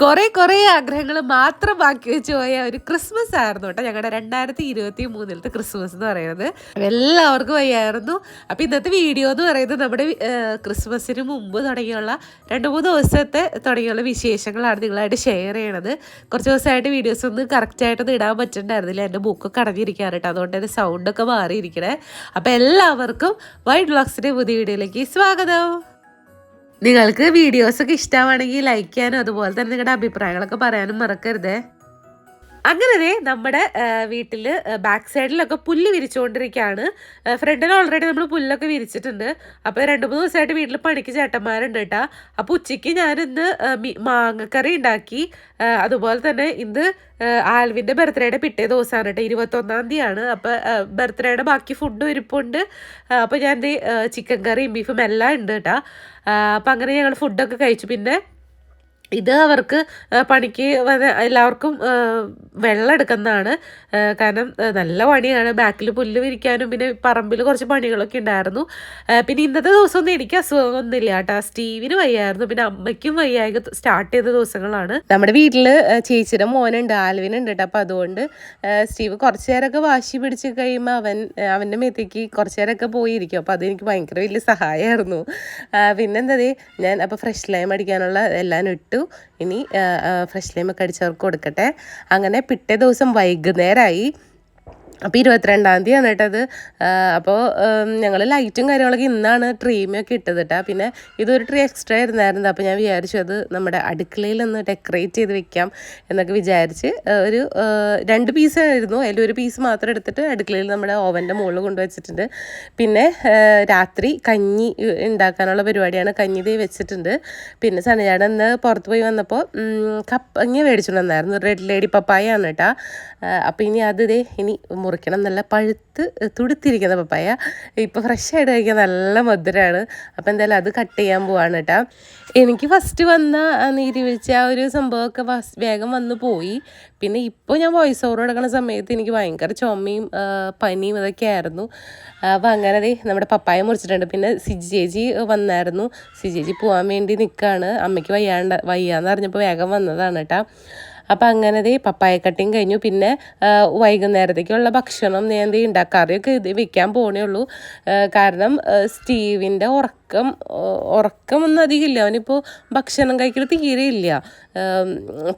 കുറെ കുറെ ആഗ്രഹങ്ങൾ മാത്രം ബാക്കി വെച്ച് പോയ ഒരു ക്രിസ്മസ് ആയിരുന്നു കേട്ടോ ഞങ്ങളുടെ രണ്ടായിരത്തി ഇരുപത്തി മൂന്നിലത്തെ ക്രിസ്മസ് എന്ന് പറയുന്നത്. എല്ലാവർക്കും വയ്യായിരുന്നു. അപ്പൊ ഇന്നത്തെ വീഡിയോ എന്ന് പറയുന്നത് നമ്മുടെ ക്രിസ്മസിന് മുമ്പ് തുടങ്ങിയുള്ള രണ്ട് മൂന്ന് ദിവസത്തെ തുടങ്ങിയുള്ള വിശേഷങ്ങളാണ് നിങ്ങളായിട്ട് ഷെയർ ചെയ്യണത്. കുറച്ച് ദിവസമായിട്ട് വീഡിയോസ് ഒന്നും കറക്റ്റായിട്ടൊന്നും ഇടാൻ പറ്റുന്നുണ്ടായിരുന്നില്ല എന്റെ ബുക്കൊക്കെ അടഞ്ഞിരിക്കാറ് അതുകൊണ്ട് എന്റെ സൗണ്ടൊക്കെ മാറിയിരിക്കണേ. അപ്പം എല്ലാവർക്കും വൈഡ് ബ്ലോഗ്സിന്റെ പുതിയ വീഡിയോയിലേക്ക് സ്വാഗതം. നിങ്ങൾക്ക് വീഡിയോസൊക്കെ ഇഷ്ടമാണെങ്കിൽ ലൈക്ക് ചെയ്യാനും അതുപോലെ തന്നെ നിങ്ങളുടെ അഭിപ്രായങ്ങളൊക്കെ പറയാനും മറക്കരുതേ. അങ്ങനെ നമ്മുടെ വീട്ടിൽ ബാക്ക് സൈഡിലൊക്കെ പുല്ല് വിരിച്ചുകൊണ്ടിരിക്കുകയാണ് ഫ്രണ്ടിൽ ഓൾറെഡി നമ്മൾ പുല്ലൊക്കെ വിരിച്ചിട്ടുണ്ട്. അപ്പോൾ രണ്ട് മൂന്ന് ദിവസമായിട്ട് വീട്ടിൽ പണിക്ക് ചേട്ടന്മാരുണ്ട് കേട്ടോ അപ്പോൾ ഉച്ചയ്ക്ക് ഞാനിന്ന് മാങ്ങക്കറി ഉണ്ടാക്കി. അതുപോലെ തന്നെ ഇന്ന് ആൽവിന്റെ ബർത്ത്ഡേയുടെ പിറ്റേ ദിവസമാണ് കേട്ടോ ഇരുപത്തൊന്നാം തീയതിയാണ്. അപ്പോൾ ബർത്ത്ഡേയുടെ ബാക്കി ഫുഡും ഇരിപ്പുണ്ട് അപ്പോൾ ഞാൻ ചിക്കൻ കറിയും ബീഫും എല്ലാം ഉണ്ട് കേട്ടോ അപ്പോൾ അങ്ങനെ ഞങ്ങൾ ഫുഡൊക്കെ കഴിച്ചു. പിന്നെ ഇത് അവർക്ക് പണിക്ക് എല്ലാവർക്കും വെള്ളം എടുക്കുന്നതാണ്. കാരണം നല്ല പണിയാണ്. ബാക്കിൽ പുല്ല് വിരിക്കാനും പിന്നെ പറമ്പിൽ കുറച്ച് പണികളൊക്കെ ഉണ്ടായിരുന്നു. പിന്നെ ഇന്നത്തെ ദിവസമൊന്നും എനിക്ക് അസുഖമൊന്നുമില്ല കേട്ടോ. സ്റ്റീവിന് വയ്യായിരുന്നു. പിന്നെ അമ്മയ്ക്കും വയ്യായ്ക സ്റ്റാർട്ട് ചെയ്ത ദിവസങ്ങളാണ്. നമ്മുടെ വീട്ടിൽ ചേച്ചിയുടെ മോനുണ്ട് ആൽവിനുണ്ട് കേട്ടോ. അപ്പം അതുകൊണ്ട് സ്റ്റീവ് കുറച്ച് നേരമൊക്കെ വാശി പിടിച്ച് കഴിയുമ്പോൾ അവൻ അവന്റെ മേത്തേക്ക് കുറച്ച് നേരമൊക്കെ പോയിരിക്കും. അപ്പോൾ അതെനിക്ക് ഭയങ്കര വലിയ സഹായമായിരുന്നു. പിന്നെന്താ ഞാൻ അപ്പോൾ ഫ്രഷ് ലൈം അടിക്കാനുള്ള എല്ലാം ഇട്ടു. ഇനി ഫ്രഷ് ലൈമൊക്കെ അടിച്ചവർക്ക് കൊടുക്കട്ടെ. അങ്ങനെ പിറ്റേ ദിവസം വൈകുന്നേരമായി അപ്പോൾ ഇരുപത്തിരണ്ടാം തീയതിയാണ് കേട്ടത്. അപ്പോൾ ഞങ്ങൾ ലൈറ്റും കാര്യങ്ങളൊക്കെ ഇന്നാണ് ട്രീമൊക്കെ ഇട്ടത് കേട്ടോ പിന്നെ ഇതൊരു ട്രീ എക്സ്ട്രാ ഇരുന്നായിരുന്നു അപ്പോൾ ഞാൻ വിചാരിച്ചു അത് നമ്മുടെ അടുക്കളയിൽ ഒന്ന് ഡെക്കറേറ്റ് ചെയ്ത് വെക്കാം എന്നൊക്കെ വിചാരിച്ച് ഒരു രണ്ട് പീസ് ആയിരുന്നു. അതിൽ ഒരു പീസ് മാത്രം എടുത്തിട്ട് അടുക്കളയിൽ നമ്മുടെ ഓവന്റെ മുകളിൽ കൊണ്ടുവച്ചിട്ടുണ്ട് പിന്നെ രാത്രി കഞ്ഞി ഉണ്ടാക്കാനുള്ള പരിപാടിയാണ് കഞ്ഞി തീ വെച്ചിട്ടുണ്ട്. പിന്നെ സണിചാടൻ ഇന്ന് പുറത്ത് പോയി വന്നപ്പോൾ കപ്പങ്ങ മേടിച്ചു വന്നായിരുന്നു. റെഡ് ലേഡി പപ്പായ ആണ് കേട്ടോ അപ്പോൾ ഇനി അത് ഇനി മുറിക്കണം നല്ല പഴുത്ത് തുടുത്തിരിക്കുന്ന പപ്പായ. ഇപ്പോൾ ഫ്രഷ് ആയിട്ട് കഴിക്കാൻ നല്ല മധുരമാണ് അപ്പോൾ എന്തായാലും അത് കട്ട് ചെയ്യാൻ പോവാണ് കേട്ടോ എനിക്ക് ഫസ്റ്റ് വന്ന നീരി വീഴ്ച ആ ഒരു സംഭവമൊക്കെ വേഗം വന്നു പോയി. പിന്നെ ഇപ്പോൾ ഞാൻ വോയിസ് ഓവർ കൊടുക്കുന്ന സമയത്ത് എനിക്ക് ഭയങ്കര ചുമയും പനിയും ഇതൊക്കെ ആയിരുന്നു. അപ്പോൾ അങ്ങനെ നമ്മുടെ പപ്പായ മുറിച്ചിട്ടുണ്ട്. പിന്നെ സിജി ചേച്ചി വന്നായിരുന്നു. സിജി ചേച്ചി പോകാൻ വേണ്ടി നിൽക്കുകയാണ് അമ്മയ്ക്ക് വയ്യാണ്ട് വയ്യാന്ന് അറിഞ്ഞപ്പോൾ വേഗം വന്നതാണ് കേട്ടോ അപ്പം അങ്ങനെ ദേ പപ്പായ കട്ടിങ് കഴിഞ്ഞു. പിന്നെ വൈകുന്നേരത്തേക്കുള്ള ഭക്ഷണം ഞാൻ ദേ ഉണ്ടാക്കാറിയൊക്കെ ഇത് വെക്കാൻ പോണേ ഉള്ളൂ. കാരണം സ്റ്റീവിന്റെ ഉറക്കം ഉറക്കമൊന്നും അധികം ഇല്ല. അവനിപ്പോൾ ഭക്ഷണം കഴിക്കൽ തീരെ ഇല്ല.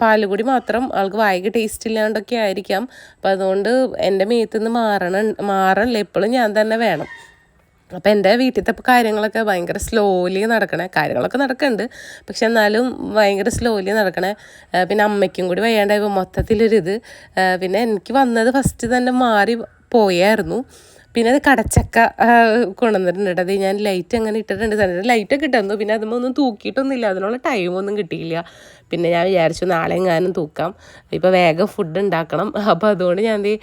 പാലുകൂടി മാത്രം ആൾക്ക് വായിക്ക് ടേസ്റ്റ് ഇല്ലാണ്ടൊക്കെ ആയിരിക്കാം. അപ്പം അതുകൊണ്ട് എന്റെ മേത്തുനിന്ന് മാറണം മാറണില്ല എപ്പോഴും ഞാൻ തന്നെ വേണം. അപ്പം എന്റെ വീട്ടിലത്തെ കാര്യങ്ങളൊക്കെ ഭയങ്കര സ്ലോലി നടക്കണേ. കാര്യങ്ങളൊക്കെ നടക്കുന്നുണ്ട് പക്ഷെ എന്നാലും ഭയങ്കര സ്ലോലി നടക്കണേ. പിന്നെ അമ്മയ്ക്കും കൂടി വയ്യാണ്ടായപ്പോൾ മൊത്തത്തിലൊരിത്. പിന്നെ എനിക്ക് വന്നത് ഫസ്റ്റ് തന്നെ മാറി പോയായിരുന്നു. പിന്നെ അത് കടച്ചക്ക കൊണ്ടുവന്നിട്ടുണ്ട്. അത് ഞാൻ ലൈറ്റ് അങ്ങനെ ഇട്ടിട്ടുണ്ട്. തന്നെ ലൈറ്റൊക്കെ ഇട്ടുന്നു പിന്നെ അതുമ്പോൾ ഒന്നും തൂക്കിയിട്ടൊന്നുമില്ല. അതിനുള്ള ടൈമൊന്നും കിട്ടിയില്ല. പിന്നെ ഞാൻ വിചാരിച്ചു നാളെ ഞാനും തൂക്കാം. ഇപ്പോൾ വേഗം ഫുഡ് ഉണ്ടാക്കണം. അപ്പോൾ അതുകൊണ്ട് ഞാൻ ഈ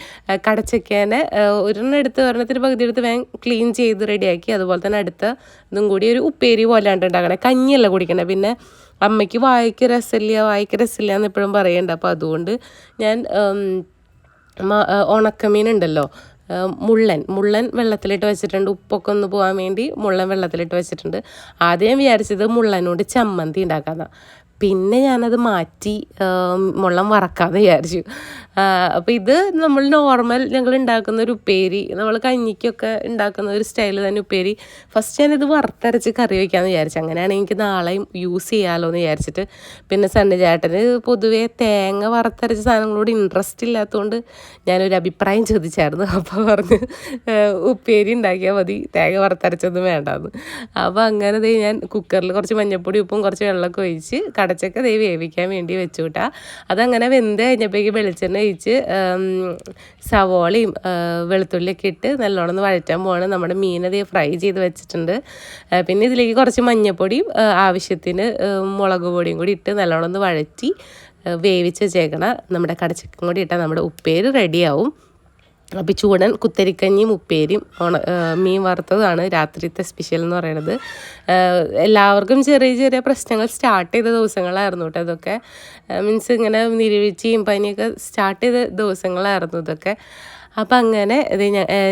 കടച്ചക്കേനെ ഒരെണ്ണം എടുത്ത് ഒരെണ്ണത്തിന് പകുതി എടുത്ത് വേഗം ക്ലീൻ ചെയ്ത് റെഡിയാക്കി അതുപോലെ തന്നെ അടുത്ത ഇതും കൂടി ഒരു ഉപ്പേരി പോലാണ്ട് ഉണ്ടാക്കണേ. കഞ്ഞിയല്ല കുടിക്കണേ. പിന്നെ അമ്മയ്ക്ക് വായിക്ക് രസമില്ല വായിക്ക് രസമില്ല എന്ന് എപ്പോഴും പറയുന്നുണ്ട് അപ്പോൾ അതുകൊണ്ട് ഞാൻ ഉണക്കമീൻ ഉണ്ടല്ലോ മുള്ളൻ. മുള്ളൻ വെള്ളത്തിലിട്ട് വെച്ചിട്ടുണ്ട്. ഉപ്പൊക്കെ ഒന്ന് പോകാൻ വേണ്ടി മുള്ളൻ വെള്ളത്തിലിട്ട് വെച്ചിട്ടുണ്ട്. ആദ്യം വിചാരിച്ചത് മുള്ളനോട് ചമ്മന്തി ഉണ്ടാക്കാമെന്നാണ് പിന്നെ ഞാനത് മാറ്റി മുള്ളം വറക്കാമെന്ന് വിചാരിച്ചു. അപ്പോൾ ഇത് നമ്മൾ നോർമൽ ഞങ്ങൾ ഉണ്ടാക്കുന്ന ഒരു ഉപ്പേരി നമ്മൾ കഞ്ഞിക്കൊക്കെ ഉണ്ടാക്കുന്ന ഒരു സ്റ്റൈൽ തന്നെ ഉപ്പേരി. ഫസ്റ്റ് ഞാനിത് വറുത്തരച്ച് കറി വയ്ക്കാമെന്ന് വിചാരിച്ചു. അങ്ങനെയാണെങ്കിൽ എനിക്ക് നാളെയും യൂസ് ചെയ്യാമല്ലോ എന്ന് വിചാരിച്ചിട്ട്. പിന്നെ സണ്ണി ചേട്ടന് പൊതുവേ തേങ്ങ വറുത്തരച്ച സാധനങ്ങളോട് ഇൻട്രസ്റ്റ് ഇല്ലാത്തതുകൊണ്ട് ഞാനൊരു അഭിപ്രായം ചോദിച്ചായിരുന്നു. അപ്പോൾ പറഞ്ഞ് ഉപ്പേരി ഉണ്ടാക്കിയാൽ മതി തേങ്ങ വറുത്തരച്ചൊന്നും വേണ്ടാന്ന്. അപ്പോൾ അങ്ങനെ ഞാൻ കുക്കറിൽ കുറച്ച് മഞ്ഞൾപ്പൊടി ഉപ്പും കുറച്ച് വെള്ളമൊക്കെ ഒഴിച്ച് കടച്ചൊക്കെ ദേ വേവിക്കാൻ വേണ്ടി വെച്ചു കൂട്ടാ അതങ്ങനെ വെന്ത് കഴിഞ്ഞപ്പോഴേക്ക് വെളിച്ചെണ്ണ ഒഴിച്ച് സവോളയും വെളുത്തുള്ളിയൊക്കെ ഇട്ട് നല്ലോണം വഴറ്റാൻ പോവാണ്. നമ്മുടെ മീനത് ഫ്രൈ ചെയ്ത് വെച്ചിട്ടുണ്ട്. പിന്നെ ഇതിലേക്ക് കുറച്ച് മഞ്ഞപ്പൊടിയും ആ, ആവശ്യത്തിന് മുളക് പൊടിയും കൂടി ഇട്ട് നല്ലോണം വഴറ്റി വേവിച്ച് ചേക്കണം നമ്മുടെ കടച്ചക്കും കൂടി ഇട്ടാൽ നമ്മുടെ ഉപ്പേര് റെഡിയാവും അപ്പോൾ ചൂടൻ കുത്തരിക്കഞ്ഞിയും ഉപ്പേരിയും ഓണ മീൻ വറുത്തതാണ് രാത്രിത്തെ സ്പെഷ്യൽ എന്ന് പറയുന്നത് എല്ലാവർക്കും ചെറിയ ചെറിയ പ്രശ്നങ്ങൾ സ്റ്റാർട്ട് ചെയ്ത ദിവസങ്ങളായിരുന്നു കേട്ടോ ഇതൊക്കെ. മീൻസ് ഇങ്ങനെ നിരവീഴ്ചയും പനിയൊക്കെ സ്റ്റാർട്ട് ചെയ്ത ദിവസങ്ങളായിരുന്നു ഇതൊക്കെ. അപ്പം അങ്ങനെ ഇത്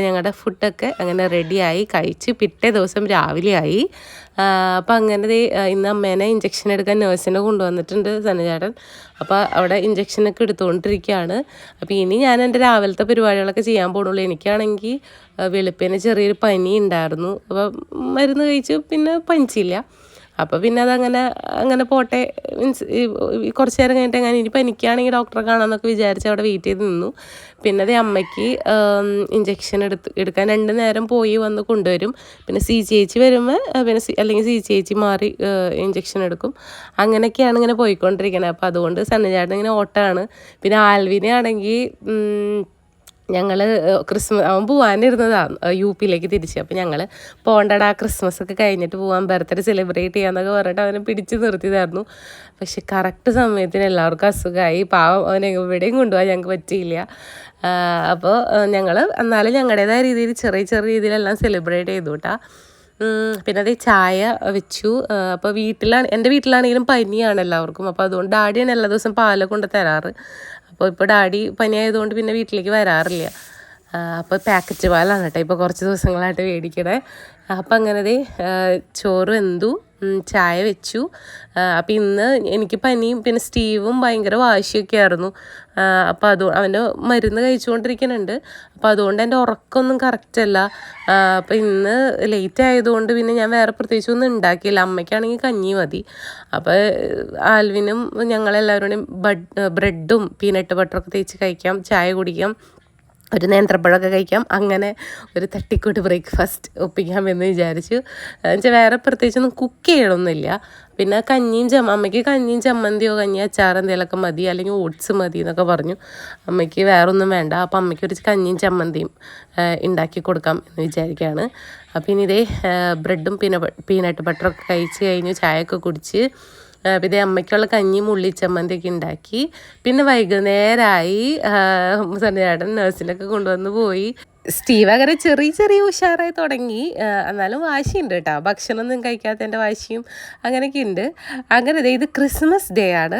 ഞങ്ങളുടെ ഫുഡൊക്കെ അങ്ങനെ റെഡിയായി. കഴിച്ച് പിറ്റേ ദിവസം രാവിലെ ആയി അപ്പം അങ്ങനെ ഇന്ന് അമ്മേനെ ഇഞ്ചക്ഷൻ എടുക്കാൻ നേഴ്സിനെ കൊണ്ടുവന്നിട്ടുണ്ട് സനചേട്ടൻ അപ്പോൾ അവിടെ ഇഞ്ചക്ഷനൊക്കെ എടുത്തുകൊണ്ടിരിക്കുകയാണ് അപ്പോൾ ഇനി ഞാൻ എന്റെ രാവിലത്തെ പരിപാടികളൊക്കെ ചെയ്യാൻ പോകണുള്ളൂ എനിക്കാണെങ്കിൽ വെളുപ്പിന് ചെറിയൊരു പനി ഉണ്ടായിരുന്നു അപ്പോൾ മരുന്ന് കഴിച്ചു പിന്നെ പനിച്ചില്ല. അപ്പോൾ പിന്നെ അതങ്ങനെ അങ്ങനെ പോട്ടെ. മീൻസ് കുറച്ച് നേരം കഴിഞ്ഞിട്ട് അങ്ങനെ ഇനിയിപ്പോൾ എനിക്കാണെങ്കിൽ ഡോക്ടറെ കാണാമെന്നൊക്കെ വിചാരിച്ച് അവിടെ വെയിറ്റ് ചെയ്ത് നിന്നു. പിന്നെ അതേ അമ്മയ്ക്ക് ഇഞ്ചക്ഷൻ എടുത്ത് എടുക്കാൻ രണ്ട് നേരം പോയി വന്ന് കൊണ്ടുവരും. പിന്നെ സി ചേച്ചി വരുമ്പോൾ പിന്നെ അല്ലെങ്കിൽ സി ചേച്ചി മാറി ഇഞ്ചക്ഷൻ എടുക്കും. അങ്ങനെയൊക്കെയാണ് ഇങ്ങനെ പോയിക്കൊണ്ടിരിക്കുന്നത് അപ്പോൾ അതുകൊണ്ട് സന്നചാട്ടൻ ഇങ്ങനെ ഓട്ടമാണ് പിന്നെ ആൽവിനെ ആണെങ്കിൽ ഞങ്ങൾ ക്രിസ്മസ് അവൻ പോകാനിരുന്നതാണ് യു പിയിലേക്ക് തിരിച്ച്. അപ്പോൾ ഞങ്ങൾ പോണ്ടടാ ക്രിസ്മസ് ഒക്കെ കഴിഞ്ഞിട്ട് പോകാൻ ബർത്ത്ഡേ സെലിബ്രേറ്റ് ചെയ്യാന്നൊക്കെ പറഞ്ഞിട്ട് അവനെ പിടിച്ച് നിർത്തിയതായിരുന്നു. പക്ഷെ കറക്റ്റ് സമയത്തിന് എല്ലാവർക്കും അസുഖമായി പാവം അവനെ എവിടെയും കൊണ്ടുപോകാൻ ഞങ്ങൾക്ക് പറ്റിയില്ല. അപ്പോൾ ഞങ്ങൾ എന്നാലും ഞങ്ങളുടേതായ രീതിയിൽ ചെറിയ ചെറിയ രീതിയിലെല്ലാം സെലിബ്രേറ്റ് ചെയ്തു പിന്നെ അതേ ചായ വെച്ചു. അപ്പോൾ വീട്ടിലാണ് എന്റെ വീട്ടിലാണെങ്കിലും പനിയാണ് എല്ലാവർക്കും. അപ്പോൾ അതുകൊണ്ട് ഡാഡിയാണ് എല്ലാ ദിവസവും പാൽ കൊണ്ട് തരാറ്. അപ്പോൾ ഇപ്പോൾ ഡാഡി പനിയായതുകൊണ്ട് പിന്നെ വീട്ടിലേക്ക് വരാറില്ല. അപ്പോൾ പാക്കറ്റ് പാലാണ് കേട്ടോ. ഇപ്പോൾ കുറച്ച് ദിവസങ്ങളായിട്ട് മേടിക്കണേ അപ്പം അങ്ങനെ ചോറ് വെന്തു. ഉം, ചായ വെച്ചു. അപ്പം ഇന്ന് എനിക്ക് പനിയും പിന്നെ സ്റ്റീവും ഭയങ്കര വാശിയൊക്കെ ആയിരുന്നു. അപ്പോൾ അത് അവന്റെ മരുന്ന് കഴിച്ചുകൊണ്ടിരിക്കുന്നുണ്ട്. അപ്പോൾ അതുകൊണ്ട് എന്റെ ഉറക്കമൊന്നും കറക്റ്റ് അല്ല. അപ്പോൾ ഇന്ന് ലേറ്റ് ആയതുകൊണ്ട് പിന്നെ ഞാൻ വേറെ പ്രത്യേകിച്ച് ഒന്നും ഉണ്ടാക്കിയില്ല. അമ്മയ്ക്കാണെങ്കിൽ കഞ്ഞി മതി. അപ്പോൾ ആൽവിനും ഞങ്ങളെല്ലാവരോടും ബഡ് ബ്രെഡും പീനട്ട് ബട്ടറൊക്കെ തേച്ച് കഴിക്കാം ചായ കുടിക്കാം. ഒരു നേന്ത്രപ്പഴമൊക്കെ കഴിക്കാം. അങ്ങനെ ഒരു തട്ടിക്കൂട്ട് ബ്രേക്ക്ഫാസ്റ്റ് ഒപ്പിക്കാം എന്ന് വിചാരിച്ചു എന്നുവെച്ചാൽ വേറെ പ്രത്യേകിച്ചൊന്നും കുക്ക് ചെയ്യണമൊന്നുമില്ല പിന്നെ കഞ്ഞിയും ചമ്മ അമ്മയ്ക്ക് കഞ്ഞിയും ചമ്മന്തിയോ കഞ്ഞി അച്ചാർ എന്തെങ്കിലുമൊക്കെ മതി അല്ലെങ്കിൽ ഓട്സ് മതി എന്നൊക്കെ പറഞ്ഞു. അമ്മയ്ക്ക് വേറെ ഒന്നും വേണ്ട. അപ്പം അമ്മയ്ക്ക് ഒരു കഞ്ഞിയും ചമ്മന്തിയും ഉണ്ടാക്കി കൊടുക്കാം എന്ന് വിചാരിക്കുകയാണ് അപ്പം ഇനി ഇതേ ബ്രെഡും പീന പീനട്ട് ബട്ടറൊക്കെ കഴിച്ച് കഴിഞ്ഞ് ചായയൊക്കെ കുടിച്ച് പിന്നെ അമ്മയ്ക്കുള്ള കഞ്ഞി മുള്ളിച്ചമ്മന്തിയൊക്കെ ചമ്മന്തിയൊക്കെ ഉണ്ടാക്കി. പിന്നെ വൈകുന്നേരമായി സന്ധ്യാടൻ നഴ്സിനൊക്കെ കൊണ്ടുവന്ന് പോയി. സ്റ്റീവ് അങ്ങനെ ചെറിയ ചെറിയ ഉഷാറായി തുടങ്ങി. എന്നാലും വാശിയുണ്ട് കേട്ടോ. ഭക്ഷണമൊന്നും കഴിക്കാത്തതിന്റെ വാശിയും അങ്ങനെയൊക്കെ ഉണ്ട്. അങ്ങനെ ഇത് ക്രിസ്മസ് ഡേ ആണ്.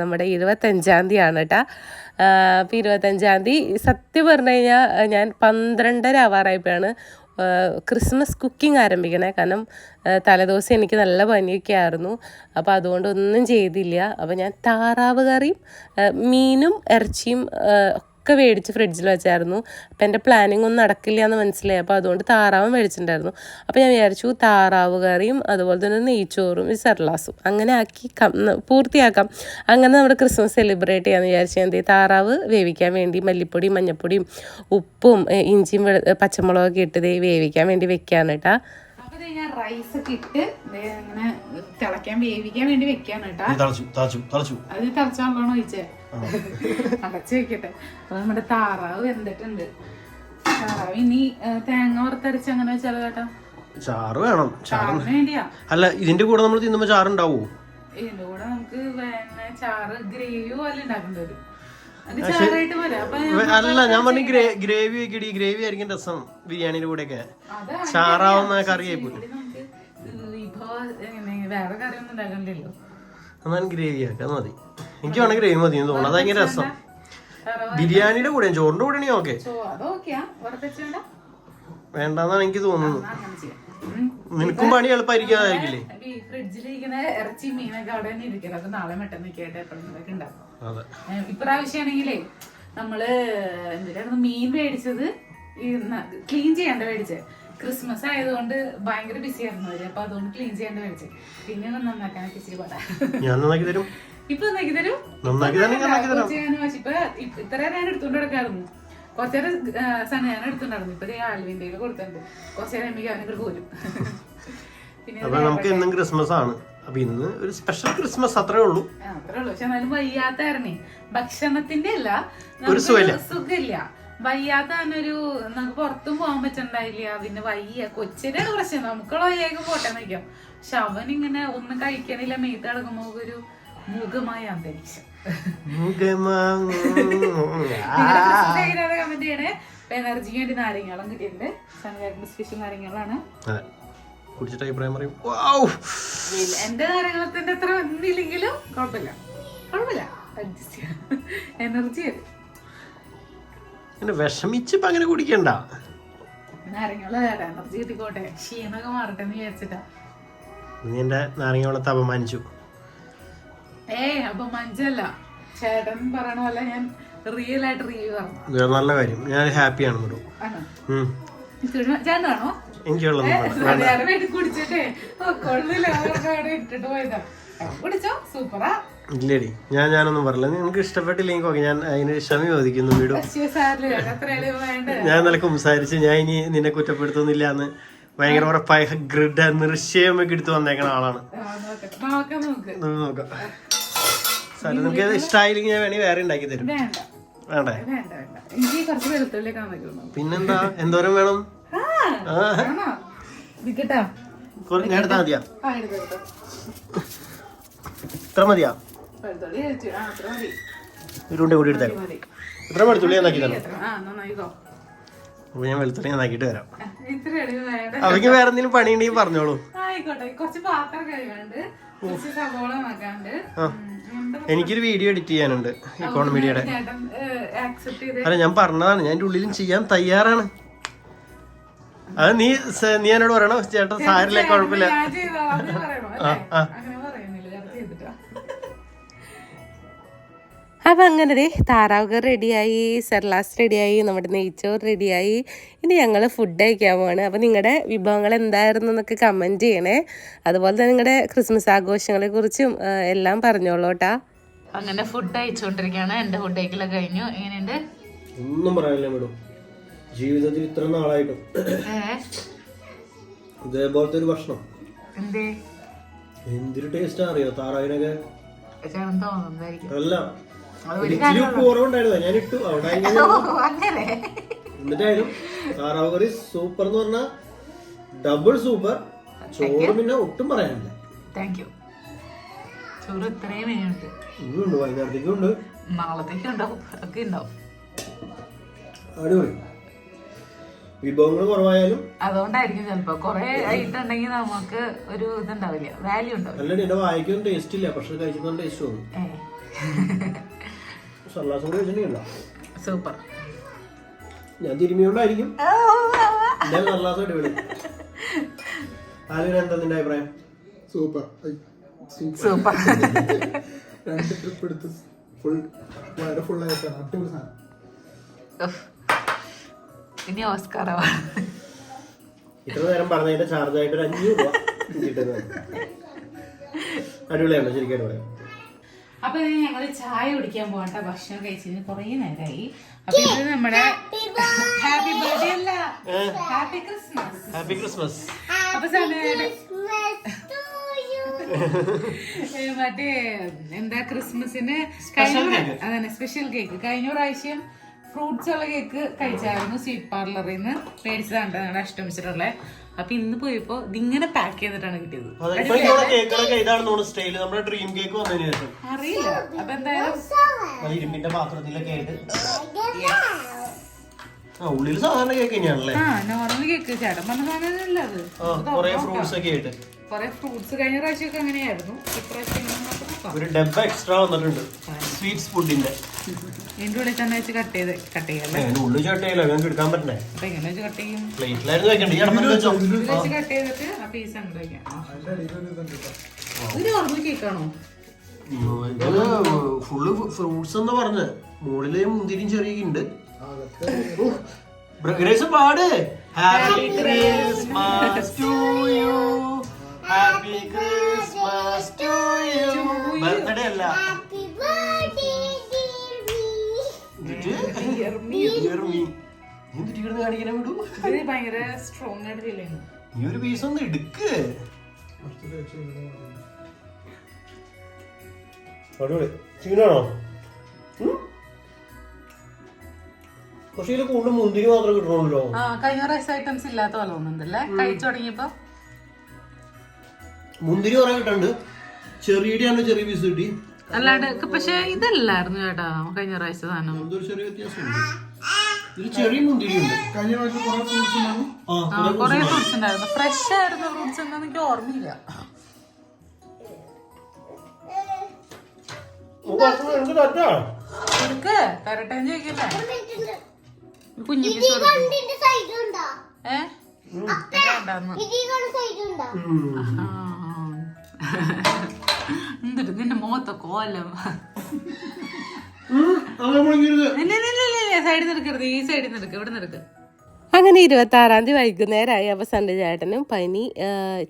നമ്മുടെ ഇരുപത്തഞ്ചാം തീയതി ആണ് കേട്ടോ അപ്പോൾ ഇരുപത്തഞ്ചാം തീയതി സത്യം പറഞ്ഞു കഴിഞ്ഞാൽ ഞാൻ പന്ത്രണ്ടര ആവാറായപ്പോഴാണ് ക്രിസ്മസ് കുക്കിംഗ് ആരംഭിക്കണേ. കാരണം തലേദിവസം എനിക്ക് നല്ല പനിയൊക്കെ ആയിരുന്നു. അപ്പോൾ അതുകൊണ്ട് ഒന്നും ചെയ്തില്ല. അപ്പോൾ ഞാൻ താറാവ് കറിയും മീനും ഇറച്ചിയും ഒക്കെ മേടിച്ച് ഫ്രിഡ്ജിൽ വെച്ചായിരുന്നു. അപ്പം എന്റെ പ്ലാനിങ് ഒന്നും നടക്കില്ല എന്ന് മനസ്സിലായി. അപ്പോൾ അതുകൊണ്ട് താറാവ് മേടിച്ചിട്ടുണ്ടായിരുന്നു. അപ്പോൾ ഞാൻ വിചാരിച്ചു താറാവ് കറിയും അതുപോലെ തന്നെ നെയ്ച്ചോറും ഈ സർലാസും അങ്ങനെ ആക്കി പൂർത്തിയാക്കാം. അങ്ങനെ നമ്മൾ ക്രിസ്മസ് സെലിബ്രേറ്റ് ചെയ്യാമെന്ന് വിചാരിച്ചു എന്ത്? താറാവ് വേവിക്കാൻ വേണ്ടി മല്ലിപ്പൊടിയും മഞ്ഞപ്പൊടിയും ഉപ്പും ഇഞ്ചിയും പച്ചമുളകൊക്കെ ഇട്ട് ദേ വേവിക്കാൻ വേണ്ടി വെക്കാണ് കേട്ടാ അപ്പൊ ദേ ഞാൻ റൈസ് ഒക്കെ ഇട്ട് ദേ ഇങ്ങനെ തിളയ്ക്കാൻ വേവിക്കാൻ വേണ്ടി വെക്കാണ് കേട്ടാ തളച്ചു തളച്ചു തളച്ചു. അത് തിളച്ചാണല്ലോ ഒഴിച്ചേ അടച്ചു വെക്കട്ടെ അപ്പൊ നമ്മുടെ താറാവ് വെന്തിട്ടുണ്ട്. താറാവ് ഇനി തേങ്ങ വറുത്തരച്ച് അങ്ങനെ വെച്ചാലോ കേട്ടോ ചാറ് വേണം. ചാറ് വേണ്ടിയാ? അല്ല ഇതിന്റെ കൂടെ നമ്മൾ തിന്നുമ്പോ ചാറുണ്ടാവോ? ഇതിന്റെ കൂടെ നമുക്ക് ചാറ് ഗ്രേവി പോലെ ഉണ്ടാക്കേണ്ടി വരും. അല്ല ഞാൻ പറഞ്ഞു ഗ്രേവി ഒക്കെ ഇടി ഗ്രേവി ആയിരിക്കും രസം ബിരിയാണിയുടെ കൂടെ ഒക്കെ ചാറാവുന്ന കറിയായി പോയി വേറെ കറിയൊന്നും ഉണ്ടാക്കണ്ടല്ലോ? എന്നാൽ ഗ്രേവി ആക്കാം മതി. എനിക്ക് വേണമെങ്കിൽ ഗ്രേവി മതി എന്ന് തോന്നുന്നു ഭയങ്കര രസം ബിരിയാണിയുടെ കൂടെ ചോറിന്റെ കൂടെ ആണെങ്കിൽ ഓക്കെ. വേണ്ടെന്നാണ് എനിക്ക് തോന്നുന്നത്. നിനക്കും പണി എളുപ്പമായിരിക്കാതായിരിക്കില്ലേ ഈ ഫ്രിഡ്ജിലിരിക്കുന്ന ഇറച്ചി മീനൊക്കെ അവിടെ തന്നെ ഇരിക്കണം അപ്പൊ നാളെ മറ്റന്നൊക്കെ ആയിട്ട് എപ്പോഴെങ്കിലൊക്കെ ഉണ്ടാക്കും അതെ. ഏഹ് നമ്മൾ എന്തിനായിരുന്നു മീൻ മേടിച്ചത്? ഈ ക്ലീൻ ചെയ്യേണ്ട മേടിച്ചത് ക്രിസ്മസ് ആയതുകൊണ്ട് ഭയങ്കര ബിസി ആയിരുന്നു അവർ. അപ്പൊ അതുകൊണ്ട് ക്ലീൻ ചെയ്യേണ്ട മേടിച്ചത് പിന്നെ നന്നാക്കാനൊക്കെ ഇച്ചിരി പാടാ. ഞാൻ നന്നാക്കി തരും. ഇപ്പൊ നന്നാക്കി തരും. ഇപ്പൊ ഇത്രയും ഞാൻ എടുത്തോണ്ട് കിടക്കായിരുന്നു കുറച്ചേരം സന ഞാൻ എടുത്തോണ്ടായിരുന്നു. ഇപ്പൊ ആൽവിന്റെ കൊടുത്തിട്ടുണ്ട്. കുറച്ചേരം എനിക്ക് അവനൊക്കെ പോരും. പിന്നെ അപ്പൊ നമുക്ക് ഇന്നും ക്രിസ്മസ് ആണ്. അപ്പൊ ഇന്ന് ഒരു സ്പെഷ്യൽ ക്രിസ്മസ് അത്രേ ഉള്ളൂ. അത്രേ ഉള്ളൂ. പക്ഷെ എന്നാലും വയ്യാത്തായിരുന്നേ ഭക്ഷണത്തിന്റെ അല്ല ഒരു സുഖമില്ല. വയ്യാത്ത ഒരു നമുക്ക് പുറത്തും പോകാൻ പറ്റണ്ടായില്ല. പിന്നെ വയ്യ കൊച്ചിന്റെ പ്രശ്നം. നമുക്കുള്ള വയ്യൊക്കെ പോട്ടെ നിൽക്കാം പക്ഷെ ഇങ്ങനെ ഒന്നും കഴിക്കണില്ല മെയ്ത്ത് കിടക്കുമ്പോ ഒരു മുഖമായ അന്തരീക്ഷം കമന്റ് ചെയ്യണേ. എനർജിക്ക് വേണ്ടി നാരങ്ങളും കിട്ടിയിട്ടുണ്ട്. സൺഗാറിന്റെ സ്പെഷ്യൽ നാരങ്ങളാണ് അതെ. കുടിച്ചിട്ട് അഭിപ്രായം പറയും. വൗ! എന്റെ നാരങ്ങളത്തിന്റെ അത്ര ഒന്നില്ലെങ്കിലും കുഴപ്പമില്ല. കുഴപ്പമില്ല. അഡ്ജസ്റ്റ് ചെയ്യാം. എനർജി വരും അങ്ങനെ കുടിക്കണ്ട. നാരങ്ങളും എനർജി കിട്ടിക്കോട്ടെ. ക്ഷീണമൊക്കെ മാറട്ടെ എന്ന് വിചാരിച്ചിട്ടാ. നീ എന്റെ നാരങ്ങ വെള്ളത്തെ അപമാനിച്ചു. ചേട്ടൻ പറയണ പോലെ ഞാൻ റിയൽ ആയിട്ട് റിവ്യൂ പറഞ്ഞു നല്ല കാര്യം. ഞാൻ ഹാപ്പിയാണ്. ചേട്ടൻ ആണോ? എനിക്ക് കുടിച്ചിട്ടേ. കൊള്ളില്ല ഇട്ടിട്ട് പോയതാ. കുടിച്ചോ? സൂപ്പറാ. ഇല്ലേടി ഞാൻ ഞാനൊന്നും പറഞ്ഞില്ല. നിങ്ങൾക്ക് ഇഷ്ടപ്പെട്ടില്ലെങ്കിൽ ഓക്കെ ഞാൻ അതിന് ക്ഷമ ചോദിക്കുന്നു വീടും. ഞാൻ നിനക്ക് സംസാരിച്ച് ഞാൻ ഇനി നിന്നെ കുറ്റപ്പെടുത്തുന്നില്ല എന്ന് ഭയങ്കര ഉറപ്പായ ഗ്രിഡ് ഒക്കെ എടുത്ത് വന്നേക്കണ ആളാണ്. നോക്കാം നോക്ക് നമുക്ക് ഇഷ്ടമായില്ലെങ്കിൽ ഞാൻ വേണമെങ്കിൽ വേറെ ഉണ്ടാക്കി തരും. വേണ്ട. വേണ്ടേ? വേണ്ട വേണ്ട. എനിക്ക് കുറച്ച് വെളുത്തുള്ളി കാണിക്കുന്നു പിന്നെന്താ? എന്തോരം വേണം? കുറ- ഞാൻ എടുത്താൽ മതിയാ. ഇത്ര മതിയാ? ഉണ്ട കൂടി എടുത്തേക്കാം മതി ഇത്ര വെളുത്തുള്ളി ഞാൻ നാക്കി തരാം എത്ര ആ നന്നായിക്കോ. അപ്പൊ ഞാൻ വെളുത്തുള്ളി ഞാൻ നാക്കിയിട്ട് വരാം അവയ്ക്ക് വേറെ എന്തെങ്കിലും പണിയുണ്ടെങ്കിൽ പറഞ്ഞോളൂ. ആയിക്കോട്ടെ. കുറച്ച് പാത്രം കഴുകാണ്ട് കുറച്ച് സവോള നോക്കാണ്ട് എനിക്കൊരു വീഡിയോ എഡിറ്റ് ചെയ്യാനുണ്ട് ഇക്കോണമിഡിയുടെ അല്ല ഞാൻ പറഞ്ഞതാണ്. ഞാൻ ഉള്ളിലും ചെയ്യാൻ തയ്യാറാണ്. അത് നീ നീ എന്നോട് പറയണോ? ചേട്ടാ സാരില്ല കുഴപ്പമില്ല. ഞാൻ ചെയ്തോളാം അപ്പം അങ്ങനെ ദേ താറാവ് റെഡിയായി സെർലാസ് റെഡിയായി നമ്മുടെ നെയ്ച്ചോറ് റെഡിയായി. ഇനി ഞങ്ങൾ ഫുഡ് കഴിക്കാൻ പോവാണ്. അപ്പം നിങ്ങളുടെ വിഭവങ്ങൾ എന്തായിരുന്നു എന്നൊക്കെ കമന്റ് ചെയ്യണേ. അതുപോലെ തന്നെ നിങ്ങളുടെ ക്രിസ്മസ് ആഘോഷങ്ങളെ കുറിച്ചും എല്ലാം പറഞ്ഞോളൂ കേട്ടാ. അങ്ങനെ ഫുഡ് അയച്ചുകൊണ്ടിരിക്കുകയാണ് എന്റെ ഫുഡ് കഴിക്കലൊക്കെ കഴിഞ്ഞു. എങ്ങനെയുണ്ട്? ഒന്നും പറയാനില്ല മേഡം. ജീവിതത്തിൽ ഇത്ര നാളായിട്ടും. ഇതേപോലത്തെ ഒരു ഭക്ഷണം. എന്തേ? എന്തൊരു ടേസ്റ്റ് അറിയോ? താറാവിനൊക്കെ അല്ല. ഇച്ചിരി ഉപ്പ് കുറവുണ്ടായിരുന്നു ഞാൻ ഇട്ടു. അവിടെ എന്നിട്ടായാലും താറാവ് കറി സൂപ്പർ എന്ന് പറഞ്ഞാൽ ഡബിൾ സൂപ്പർ ചോറ് പിന്നെ ഒട്ടും പറയാനില്ല. താങ്ക് യു ചോറ് ഇത്രയും ഇനിയുണ്ട് ഇന്നുണ്ട് വൈകുന്നേരത്തേക്കും ഉണ്ട്. നാളത്തേക്കും ഉണ്ടാവും. ഒക്കെ ഉണ്ടാവും. അടിപൊളി. വിഭവങ്ങൾ കുറവായാലും അതുകൊണ്ടായിരിക്കും ചിലപ്പോ. കൊറേ ആയിട്ടുണ്ടെങ്കിൽ നമുക്ക് ഒരു ഇതുണ്ടാവില്ല. വാല്യൂ ഉണ്ടാവില്ല. അല്ല എന്റെ വായിക്കൊന്നും ടേസ്റ്റ് ഇല്ല. പക്ഷെ കഴിക്കുന്ന ടേസ്റ്റ് തോന്നും. സല്ലാസം കൂടി സൂപ്പർ. ഞാൻ തിരുമിയോണ്ടായിരിക്കും ഞാൻ സല്ലാസം അടിപൊളി ആലുവിന് എന്താ നിന്റെ അഭിപ്രായം? സൂപ്പർ. സൂപ്പർ. രണ്ട് ട്രിപ്പ് എടുത്ത് ഫുൾ വളരെ ഫുൾ ആയിട്ടാണ്. അടിപൊളി സാധനം. ഇനി ഓസ്കാർ ഇത്ര നേരം പറഞ്ഞതിന്റെ ചാർജ് ആയിട്ട് ഒരു അഞ്ഞൂറ് രൂപ കിട്ടുന്നത് അടിപൊളിയാണ് ശരിക്കും അടിപൊളിയാണ് അപ്പൊ ഇനി ഞങ്ങൾ ചായ കുടിക്കാൻ പോകണ്ട ഭക്ഷണം കഴിച്ചതിന് കൊറേ നേരമായി അപ്പൊ ഇത് നമ്മുടെ ഹാപ്പി ബർത്ത്ഡേ. അല്ല ഹാപ്പി ക്രിസ്മസ്. Happy Christmas. അപ്പൊ സമയം മറ്റേ എന്താ ക്രിസ്മസിന് കഴിഞ്ഞ അതന്നെ സ്പെഷ്യൽ കേക്ക് കഴിഞ്ഞ പ്രാവശ്യം ഫ്രൂട്ട്സ് ഉള്ള കേക്ക് കഴിച്ചായിരുന്നു സ്വീറ്റ് പാർലറിൽ നിന്ന്. മേടിച്ചതാണ് ഞങ്ങളുടെ അഷ്ടമിച്ചിട്ടുള്ള. അപ്പൊ ഇന്ന് പോയപ്പോ ഇതിങ്ങനെ പാക്ക് ചെയ്തിട്ടാണ് കിട്ടിയത്. ഇതാണ് സ്റ്റൈൽ നമ്മുടെ ഡ്രീം കേക്ക് വന്നതിന് ശേഷം. അറിയില്ല. അപ്പൊ എന്തായാലും അത് ഇരുമ്പിന്റെ പാത്രത്തിലൊക്കെ ആയിട്ട്. ഉള്ളിൽ സാധാരണ കേക്ക് തന്നെയാണല്ലേ? ആ നോർമൽ കേക്ക് ചേട്ടൻ പറഞ്ഞ സാധനം അത്? ആ ഫ്രൂട്ട്സ് ഒക്കെ ആയിട്ട്. കൊറേ ഫ്രൂട്ട്സ് കഴിഞ്ഞ പ്രാവശ്യമൊക്കെ അങ്ങനെയായിരുന്നു. ഇപ്രാവശ്യം. ഒരു ഡബ്ബ എക്സ്ട്രാ വന്നിട്ടുണ്ട്. സ്വീറ്റ്സ് ഫുഡിന്റെ ഇതിന്റെ ഉള്ളിൽ തന്നെ വെച്ച് കട്ട് ചെയ്ത് കട്ട് ചെയ്യാല്ലേ? അതിന് ഉള്ളിൽ ചട്ടയില്ല ഞങ്ങൾക്ക് എടുക്കാൻ പറ്റണേ. അപ്പൊ എങ്ങനെ വെച്ച് കട്ട് ചെയ്യും. പ്ലേറ്റിലായിരുന്നു വെക്കണ്ടേ? ഈ വെച്ചോ. ഇത് വെച്ച് കട്ട് ചെയ്തിട്ട് ആ പീസ് അങ്ങോട്ട് വെക്കാം. ഇത് കേക്കാണോ ഫുള്ള് ഫ്രൂട്ട്സ് എന്ന് പറഞ്ഞ് മുകളിൽ മുന്തിരിയും ചെറിയ ഉണ്ട്. ഗ്രേസ് പാട്. Happy Christmas to you happy Christmas to you birthday അല്ല. എന്നിട്ട്? Dear me. മീ എന്തിട്ട് കിടന്ന് കാണിക്കാൻ വിടൂ? ഇത് ഭയങ്കര സ്ട്രോങ് ആയിട്ട് ഫീൽ ചെയ്യുന്നു. ഈ ഒരു പീസ് ഒന്ന് എടുക്ക്. പക്ഷേ ഇതിൽ കൂടുതൽ മുന്തിരി മാത്രം കിട്ടണമല്ലോ. കഴിഞ്ഞ റൈസ് ഐറ്റംസ് ഇല്ലാത്ത പോലെ തോന്നുന്നുണ്ടല്ലേ? കഴിച്ചു തുടങ്ങിയപ്പോ? മുന്തിരി കുറെ കിട്ടുന്നുണ്ട് ചെറിയടിയാണ് ചെറിയ പീസ് കിട്ടി. അല്ലാണ്ട് പക്ഷെ ഇതല്ലായിരുന്നു ചേട്ടാ കഴിഞ്ഞ പ്രാവശ്യത്തെ സാധനം. ചെറിയ വ്യത്യാസമുണ്ട്. ഇതിൽ ചെറിയ മുന്തിരി ഉണ്ട് കഴിഞ്ഞ പ്രാവശ്യം കുറെ ഫ്രൂട്ട്സ് ഉണ്ടായിരുന്നു. ആ ആ കൊറേ ഫ്രൂട്ട്സ് ഉണ്ടായിരുന്നു. ഫ്രഷ് ആയിരുന്നു ഫ്രൂട്ട്സ് എനിക്ക് ഓർമ്മയില്ല. തരട്ടെ? ചോദിക്കില്ലേ? കുഞ്ഞു ഏ? സൈഡ് ഉണ്ടോ? ആ. എന്തൊരു നിന്റെ മുഖത്തെ കോലം? സൈഡിൽ ഈ സൈഡിൽ നിൽക്ക് ഇവിടെ നിൽക്ക് അങ്ങനെ ഇരുപത്തി ആറാം തീയതി വൈകുന്നേരമായി അപ്പോൾ സൺഡേ ചേട്ടനും പനി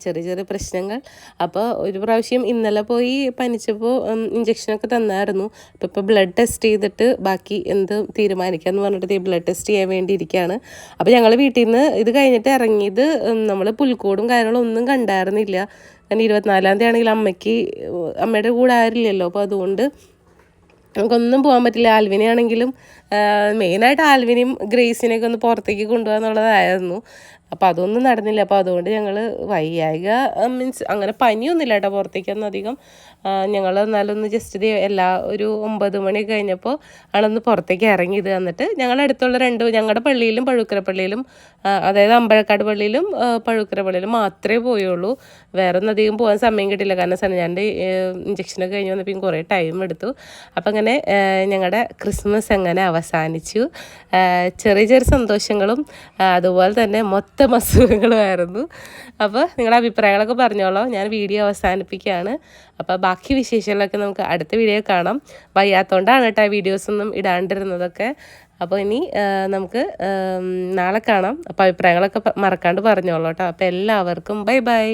ചെറിയ ചെറിയ പ്രശ്നങ്ങൾ. അപ്പോൾ ഒരു പ്രാവശ്യം ഇന്നലെ പോയി പനിച്ചപ്പോൾ ഇഞ്ചക്ഷനൊക്കെ തന്നായിരുന്നു. അപ്പോൾ ഇപ്പോൾ ബ്ലഡ് ടെസ്റ്റ് ചെയ്തിട്ട് ബാക്കി എന്ത് തീരുമാനിക്കാമെന്ന് പറഞ്ഞിട്ട് ബ്ലഡ് ടെസ്റ്റ് ചെയ്യാൻ വേണ്ടി ഇരിക്കുകയാണ് അപ്പോൾ ഞങ്ങൾ വീട്ടിൽ നിന്ന് ഇത് കഴിഞ്ഞിട്ട് ഇറങ്ങിയത് നമ്മൾ പുൽക്കൂടും കാര്യങ്ങളും ഒന്നും കണ്ടായിരുന്നില്ല. കാരണം ഇരുപത്തിനാലാം തീയതി ആണെങ്കിൽ അമ്മയ്ക്ക് അമ്മയുടെ കൂടെ ആരില്ലല്ലോ. അപ്പോൾ അതുകൊണ്ട് നമുക്കൊന്നും പോകാൻ പറ്റില്ല. ആൽവിനെ ആണെങ്കിലും മെയിനായിട്ട് ആൽവിനെയും ഗ്രേസിനെയൊക്കെ ഒന്ന് പുറത്തേക്ക് കൊണ്ടുപോകാൻ എന്നുള്ളതായിരുന്നു അപ്പോൾ അതൊന്നും നടന്നില്ല. അപ്പോൾ അതുകൊണ്ട് ഞങ്ങൾ വയ്യായിക മീൻസ് അങ്ങനെ പനിയൊന്നുമില്ല കേട്ടോ പുറത്തേക്കൊന്നും അധികം. ഞങ്ങൾ എന്നാലൊന്ന് ജസ്റ്റ് എല്ലാ ഒരു ഒമ്പത് മണി കഴിഞ്ഞപ്പോൾ ആളൊന്ന് പുറത്തേക്ക് ഇറങ്ങിയത് എന്നിട്ട് ഞങ്ങളുടെ അടുത്തുള്ള രണ്ട് ഞങ്ങളുടെ പള്ളിയിലും പഴുക്കര പള്ളിയിലും അതായത് അമ്പഴക്കാട് പള്ളിയിലും പഴുക്കര പള്ളിയിലും മാത്രമേ പോയുള്ളൂ. വേറെ ഒന്നും അധികം പോകാൻ സമയം കിട്ടില്ല. കാരണം സനഞ്ഞാന്റെ ഇഞ്ചക്ഷനൊക്കെ കഴിഞ്ഞ് വന്നപ്പോൾ കുറേ ടൈം എടുത്തു. അപ്പം അങ്ങനെ ഞങ്ങളുടെ ക്രിസ്മസ് അങ്ങനെ അവസാനിച്ചു. ചെറിയ ചെറിയ സന്തോഷങ്ങളും അതുപോലെ തന്നെ മൊത്തം അസുഖങ്ങളുമായിരുന്നു. അപ്പോൾ നിങ്ങളുടെ അഭിപ്രായങ്ങളൊക്കെ പറഞ്ഞോളാം. ഞാൻ വീഡിയോ അവസാനിപ്പിക്കുകയാണ്. അപ്പോൾ ബാക്കി വിശേഷങ്ങളൊക്കെ നമുക്ക് അടുത്ത വീഡിയോ കാണാം. വയ്യാത്തോണ്ടാണ് കേട്ടോ വീഡിയോസൊന്നും ഇടാണ്ടിരുന്നതൊക്കെ. അപ്പോൾ ഇനി നമുക്ക് നാളെ കാണാം. അപ്പോൾ അഭിപ്രായങ്ങളൊക്കെ മറക്കാണ്ട് പറഞ്ഞോളൂ കേട്ടോ. അപ്പോൾ എല്ലാവർക്കും ബൈ ബൈ.